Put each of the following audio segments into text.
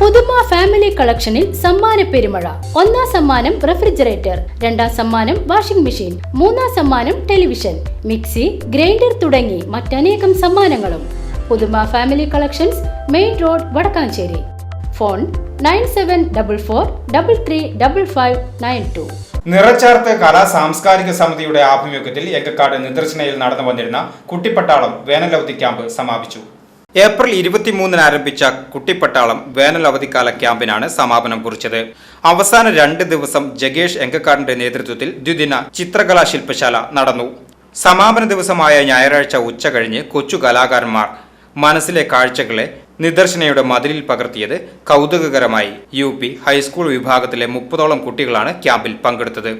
പുതുമ ഫാമിലി കളക്ഷനിൽ സമ്മാന പെരുമഴ. ഒന്നാം സമ്മാനം റെഫ്രിജറേറ്റർ രണ്ടാം സമ്മാനം വാഷിംഗ് മെഷീൻ മൂന്നാം സമ്മാനം ടെലിവിഷൻ മിക്സി ഗ്രൈൻഡർ തുടങ്ങി മറ്റനേകം സമ്മാനങ്ങളും. Puthuma family collections main road Vadakkancherry. Phone nine seven double four double three double five nine two. നിറച്ചാർത്ത് കലാ സാംസ്കാരിക സമിതിയുടെ ആഭിമുഖ്യത്തിൽ എക്കക്കാട് നിദർശനയിൽ നടന്നു വന്നിരുന്ന കുട്ടിപ്പട്ടാളം വേനലവധി ക്യാമ്പ് സമാപിച്ചു. ഏപ്രിൽ ഇരുപത്തിമൂന്നിന് ആരംഭിച്ച കുട്ടിപ്പട്ടാളം വേനൽ അവധിക്കാല ക്യാമ്പിനാണ് സമാപനം കുറിച്ചത്. അവസാന രണ്ട് ദിവസം ജഗേഷ് എങ്കക്കാടിന്റെ നേതൃത്വത്തിൽ ദ്വിദിന ചിത്രകലാ ശില്പശാല നടന്നു. സമാപന ദിവസമായ ഞായറാഴ്ച ഉച്ച കഴിഞ്ഞ് കൊച്ചു കലാകാരന്മാർ മനസ്സിലെ കാഴ്ചകളെ നിദർശനയുടെ മതിലിൽ പകർത്തിയത് കൗതുകകരമായി. യു പി ഹൈസ്കൂൾ വിഭാഗത്തിലെ മുപ്പതോളം കുട്ടികളാണ് ക്യാമ്പിൽ പങ്കെടുത്തത്.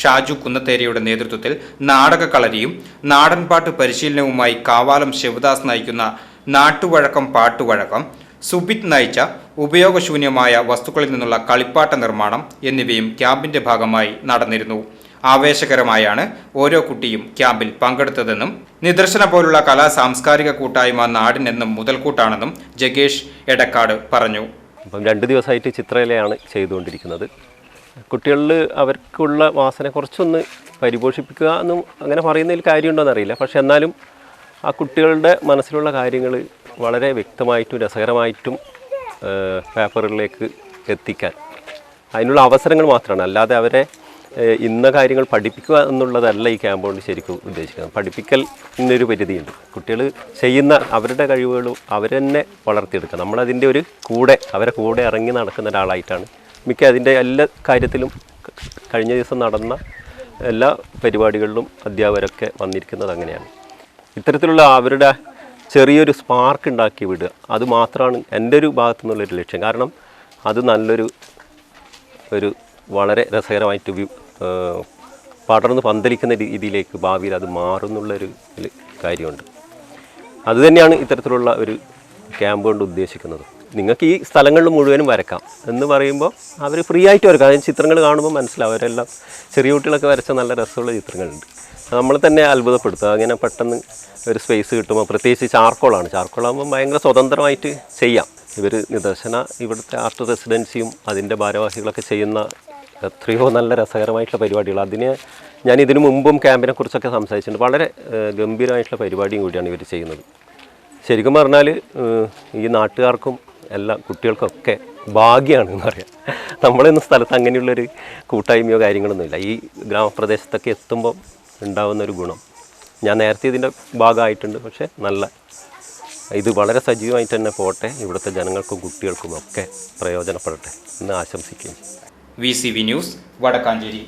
ഷാജു കുന്നത്തേരിയുടെ നേതൃത്വത്തിൽ നാടകകളരിയും നാടൻപാട്ട് പരിശീലനവുമായി കാവാലം ശിവദാസ് നയിക്കുന്ന നാട്ടുവഴക്കം പാട്ടുവഴക്കം സുബിത് നയിച്ച ഉപയോഗശൂന്യമായ വസ്തുക്കളിൽ നിന്നുള്ള കളിപ്പാട്ട നിർമ്മാണം എന്നിവയും ക്യാമ്പിന്റെ ഭാഗമായി നടന്നിരുന്നു. ആവേശകരമായാണ് ഓരോ കുട്ടിയും ക്യാമ്പിൽ പങ്കെടുത്തതെന്നും നിദർശന പോലുള്ള കലാ സാംസ്കാരിക കൂട്ടായ്മ നാടിനെന്നും മുതൽക്കൂട്ടാണെന്നും ജഗേഷ് എടക്കാട് പറഞ്ഞു. അപ്പം രണ്ട് ദിവസമായിട്ട് ചിത്രകലയാണ് ചെയ്തുകൊണ്ടിരിക്കുന്നത്. കുട്ടികളിൽ അവർക്കുള്ള വാസന കുറച്ചൊന്ന് പരിപോഷിപ്പിക്കുക എന്നും അങ്ങനെ പറയുന്നതിൽ കാര്യമുണ്ടോ എന്നറിയില്ല പക്ഷെ എന്നാലും ആ കുട്ടികളുടെ മനസ്സിലുള്ള കാര്യങ്ങൾ വളരെ വ്യക്തമായിട്ടും രസകരമായിട്ടും പേപ്പറിലേക്ക് എത്തിക്കാൻ. അതിനുള്ള അവസരങ്ങൾ മാത്രമാണ്. അല്ലാതെ അവരെ ഇന്ന കാര്യങ്ങൾ പഠിപ്പിക്കുക എന്നുള്ളതല്ല ഈ ക്യാമ്പ് കൊണ്ട് ശരിക്കും ഉദ്ദേശിക്കുന്നത്. പഠിപ്പിക്കൽ എന്നൊരു പരിധിയുണ്ട്. കുട്ടികൾ ചെയ്യുന്ന അവരുടെ കഴിവുകളും അവർ തന്നെ വളർത്തിയെടുക്കുക. നമ്മളതിന്റെ ഒരു കൂടെ അവരെ കൂടെ ഇറങ്ങി നടക്കുന്ന ഒരാളായിട്ടാണ് മിക്ക അതിന്റെ എല്ലാ കാര്യത്തിലും കഴിഞ്ഞ ദിവസം നടന്ന എല്ലാ പരിപാടികളിലും അധ്യാപകരൊക്കെ വന്നിരിക്കുന്നത് അങ്ങനെയാണ്. ഇത്തരത്തിലുള്ള അവരുടെ ചെറിയൊരു സ്പാർക്ക് ഉണ്ടാക്കി വിടുക. അത് മാത്രമാണ് എന്റെ ഒരു ഭാഗത്തു നിന്നുള്ളൊരു ലക്ഷ്യം. കാരണം അത് നല്ലൊരു ഒരു വളരെ രസകരമായിട്ട് പടർന്ന് പന്തലിക്കുന്ന രീതിയിലേക്ക് ഭാവിയിൽ അത് മാറുന്നുള്ളൊരു കാര്യമുണ്ട്. അതുതന്നെയാണ് ഇത്തരത്തിലുള്ള ഒരു ക്യാമ്പ് കൊണ്ട് ഉദ്ദേശിക്കുന്നത്. നിങ്ങൾക്ക് ഈ സ്ഥലങ്ങളിൽ മുഴുവനും വരക്കാം. എന്ന് പറയുമ്പോൾ അവർ ഫ്രീ ആയിട്ട് വരക്കാം. അതായത് ചിത്രങ്ങൾ കാണുമ്പോൾ മനസ്സിലാവും. അവരെല്ലാം ചെറിയ കുട്ടികളൊക്കെ വരച്ച നല്ല രസമുള്ള ചിത്രങ്ങളുണ്ട്. നമ്മൾ തന്നെ അത്ഭുതപ്പെടുത്തുക അങ്ങനെ പെട്ടെന്ന് ഒരു സ്പേസ് കിട്ടുമ്പോൾ പ്രത്യേകിച്ച് ചാർക്കോളാണ്. ചാർക്കോളാകുമ്പോൾ ഭയങ്കര സ്വതന്ത്രമായിട്ട് ചെയ്യാം. ഇവർ നിദർശന ഇവിടുത്തെ ആർട്ട് റെസിഡൻസിയും അതിന്റെ ഭാരവാഹികളൊക്കെ ചെയ്യുന്ന എത്രയോ നല്ല രസകരമായിട്ടുള്ള പരിപാടികൾ അതിന് ഞാൻ ഇതിനു മുമ്പും ക്യാമ്പിനെ കുറിച്ചൊക്കെ സംസാരിച്ചിട്ടുണ്ട്. വളരെ ഗംഭീരമായിട്ടുള്ള പരിപാടിയും കൂടിയാണ് ഇവർ ചെയ്യുന്നത്. ശരിക്കും പറഞ്ഞാൽ ഈ നാട്ടുകാർക്കും എല്ലാ കുട്ടികൾക്കൊക്കെ ഭാഗ്യമാണ് എന്ന് പറയാം. നമ്മളെന്ന സ്ഥലത്ത് അങ്ങനെയുള്ളൊരു കൂട്ടായ്മയോ കാര്യങ്ങളൊന്നുമില്ല. ഈ ഗ്രാമപ്രദേശത്തൊക്കെ എത്തുമ്പോൾ ഉണ്ടാകുന്ന ഒരു ഗുണം. ഞാൻ നേരത്തെ ഇതിന്റെ ഭാഗമായിട്ടുണ്ട് പക്ഷേ നല്ല ഇത് വളരെ സജീവമായിട്ട് തന്നെ പോട്ടെ. ഇവിടുത്തെ ജനങ്ങൾക്കും കുട്ടികൾക്കും ഒക്കെ പ്രയോജനപ്പെടട്ടെ എന്ന് ആശംസിക്കുകയും V C V news Vadakkancherry.